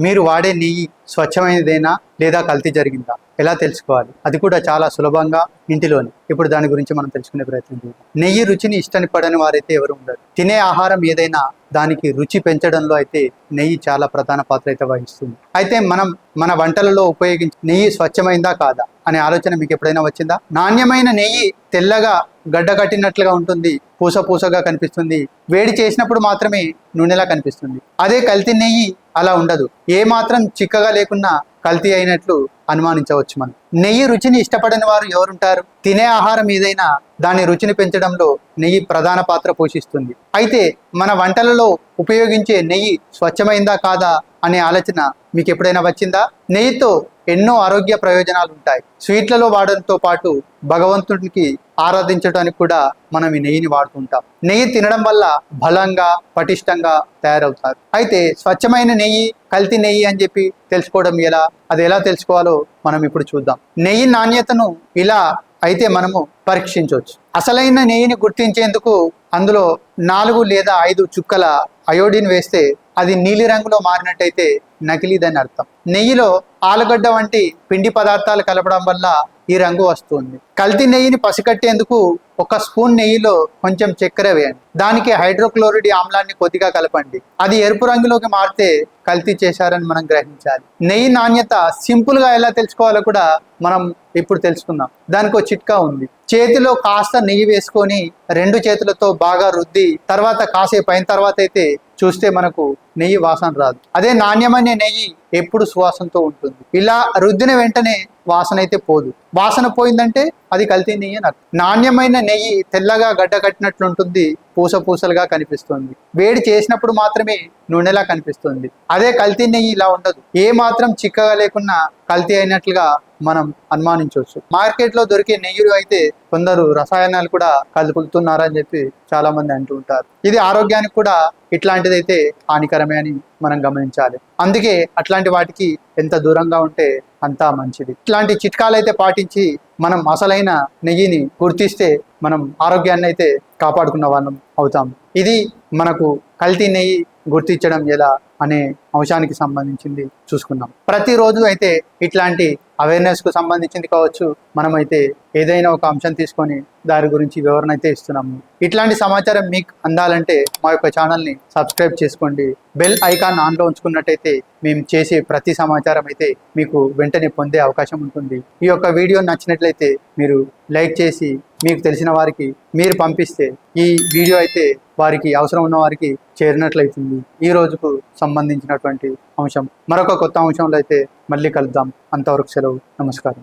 మీరు వాడే నెయ్యి స్వచ్ఛమైనదేనా లేదా కల్తీ జరిగిందా? ఎలా తెలుసుకోవాలి? అది కూడా చాలా సులభంగా ఇంటిలోనే. ఇప్పుడు దాని గురించి మనం తెలుసుకునే ప్రయత్నం చేద్దాం. నెయ్యి రుచిని ఇష్టని పడని వారైతే ఎవరు ఉండరు. తినే ఆహారం ఏదైనా దానికి రుచి పెంచడంలో అయితే నెయ్యి చాలా ప్రధాన పాత్ర అయితే వహిస్తుంది. అయితే మనం మన వంటలలో ఉపయోగించే నెయ్యి స్వచ్ఛమైందా కాదా అనే ఆలోచన మీకు ఎప్పుడైనా వచ్చిందా? నాణ్యమైన నెయ్యి తెల్లగా గడ్డ కట్టినట్లుగా ఉంటుంది పూస పూసగా కనిపిస్తుంది. వేడి చేసినప్పుడు మాత్రమే నూనెలా కనిపిస్తుంది. అదే కల్తీ నెయ్యి అలా ఉండదు. ఏ మాత్రం చిక్కగా లేకున్నా కల్తీ అయినట్లు అనుమానించవచ్చు మనం. నెయ్యి రుచిని ఇష్టపడని వారు ఎవరుంటారు? తినే ఆహారం ఏదైనా దాని రుచిని పెంచడంలో నెయ్యి ప్రధాన పాత్ర పోషిస్తుంది. అయితే మన వంటలలో ఉపయోగించే నెయ్యి స్వచ్ఛమైందా కాదా అనే ఆలోచన మీకు ఎప్పుడైనా వచ్చిందా? నెయ్యితో ఎన్నో ఆరోగ్య ప్రయోజనాలు ఉంటాయి స్వీట్లలో వాడడంతో పాటు భగవంతుడికి ఆరాధించడానికి కూడా మనం ఈ నెయ్యిని వాడుతుంటాం. నెయ్యి తినడం వల్ల బలంగా పటిష్టంగా తయారవుతారు. అయితే స్వచ్ఛమైన నెయ్యి కల్తీ నెయ్యి అని చెప్పి తెలుసుకోవడం ఎలా అది ఎలా తెలుసుకోవాలో మనం ఇప్పుడు చూద్దాం. నెయ్యి నాణ్యతను ఇలా అయితే మనము పరీక్షించవచ్చు. అసలైన నెయ్యిని గుర్తించేందుకు అందులో నాలుగు లేదా ఐదు చుక్కల అయోడిన్ వేస్తే అది నీలి రంగులో మారినట్టయితే నకిలీదని అర్థం. నెయ్యిలో ఆలుగడ్డ వంటి పిండి పదార్థాలు కలపడం వల్ల ఈ రంగు వస్తుంది. కల్తీ నెయ్యిని పసికట్టేందుకు ఒక స్పూన్ నెయ్యిలో కొంచెం చక్కెర వేయండి. దానికి హైడ్రోక్లోరిడ్ ఆమ్లాన్ని కొద్దిగా కలపండి. అది ఎరుపు రంగులోకి మారితే కల్తీ చేశారని మనం గ్రహించాలి. నెయ్యి నాణ్యత సింపుల్గా ఎలా తెలుసుకోవాలో కూడా మనం ఇప్పుడు తెలుసుకుందాం. దానికి ఒక చిట్కా ఉంది. చేతిలో కాస్త నెయ్యి వేసుకొని రెండు చేతులతో బాగా రుద్ది తర్వాత కాసేపు అయిన తర్వాత అయితే చూస్తే మనకు నెయ్యి వాసన రాదు. అదే నాణ్యమైన నెయ్యి ఎప్పుడు సువాసనతో ఉంటుంది. ఇలా రుద్దిన వెంటనే వాసన అయితే పోదు. వాసన పోయిందంటే అది కల్తీ నెయ్యి అని నాణ్యమైన నెయ్యి తెల్లగా గడ్డ కట్టినట్లుంటుంది పూస పూసలుగా కనిపిస్తుంది. వేడి చేసినప్పుడు మాత్రమే నూనెలా కనిపిస్తుంది. అదే కల్తీ నెయ్యి ఇలా ఉండదు. ఏ మాత్రం చిక్కగా లేకున్నా కల్తీ అయినట్లుగా మనం అనుమానించవచ్చు. మార్కెట్లో దొరికే నెయ్యి అయితే కొందరు రసాయనాలు కూడా కలుపుతున్నారని చెప్పి చాలా మంది అంటూ ఉంటారు. ఇది ఆరోగ్యానికి కూడా ఇట్లాంటిదైతే హానికరమే అని మనం గమనించాలి. అందుకే అట్లాంటి వాటికి ఎంత దూరంగా ఉంటే అంతా మంచిది. ఇట్లాంటి చిట్కాలు అయితే పాటించి మనం అసలైన నెయ్యిని గుర్తిస్తే మనం ఆరోగ్యాన్ని అయితే కాపాడుకున్న వాళ్ళం అవుతాం. ఇది మనకు కల్తీ నెయ్యి గుర్తించడం ఎలా అనే అంశానికి సంబంధించింది చూసుకున్నాం ప్రతిరోజు అయితే ఇట్లాంటి అవేర్నెస్కు సంబంధించింది కావచ్చు. మనమైతే ఏదైనా ఒక అంశం తీసుకొని దాని గురించి వివరణ అయితే ఇస్తున్నాము. ఇట్లాంటి సమాచారం మీకు అందాలంటే మా యొక్క ఛానల్ని సబ్స్క్రైబ్ చేసుకోండి. బెల్ ఐకాన్ ఆన్లో ఉంచుకున్నట్టయితే మేము చేసే ప్రతి సమాచారం అయితే మీకు వెంటనే పొందే అవకాశం ఉంటుంది. ఈ యొక్క వీడియో నచ్చినట్లయితే మీరు లైక్ చేసి మీకు తెలిసిన వారికి మీరు పంపిస్తే ఈ వీడియో అయితే వారికి అవసరం ఉన్న వారికి చేరినట్లయితుంది. ఈ రోజుకు సంబంధించినటువంటి అంశం. మరొక కొత్త అంశంలో అయితే మళ్ళీ కలుద్దాం. అంతవరకు సెలవు. నమస్కారం.